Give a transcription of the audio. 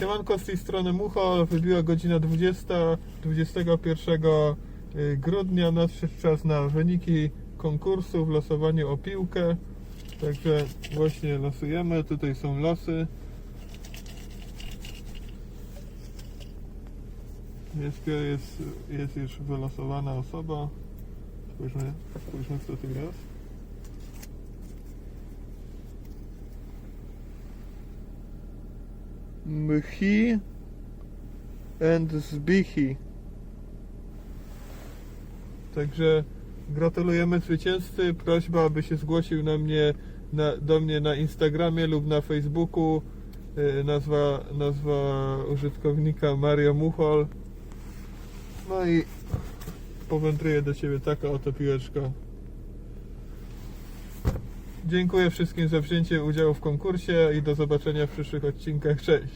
Siemanko z tej strony Mucho, wybiła godzina 20, 21 y, grudnia, nadszedł czas na wyniki konkursu w losowaniu o piłkę. Także właśnie losujemy, tutaj są losy. Jest, jest, jest już wylosowana osoba. Spójrzmy, spójrzmy kto tu jest. Mchi and Zbichi. Także gratulujemy zwycięzcy. Prośba, aby się zgłosił na mnie, na, do mnie na Instagramie lub na Facebooku. Yy, Nazwa, nazwa użytkownika Mario Muchol. No i powędruje do Ciebie taka oto piłeczka. Dziękuję wszystkim za wzięcie udziału w konkursie i do zobaczenia w przyszłych odcinkach. Cześć!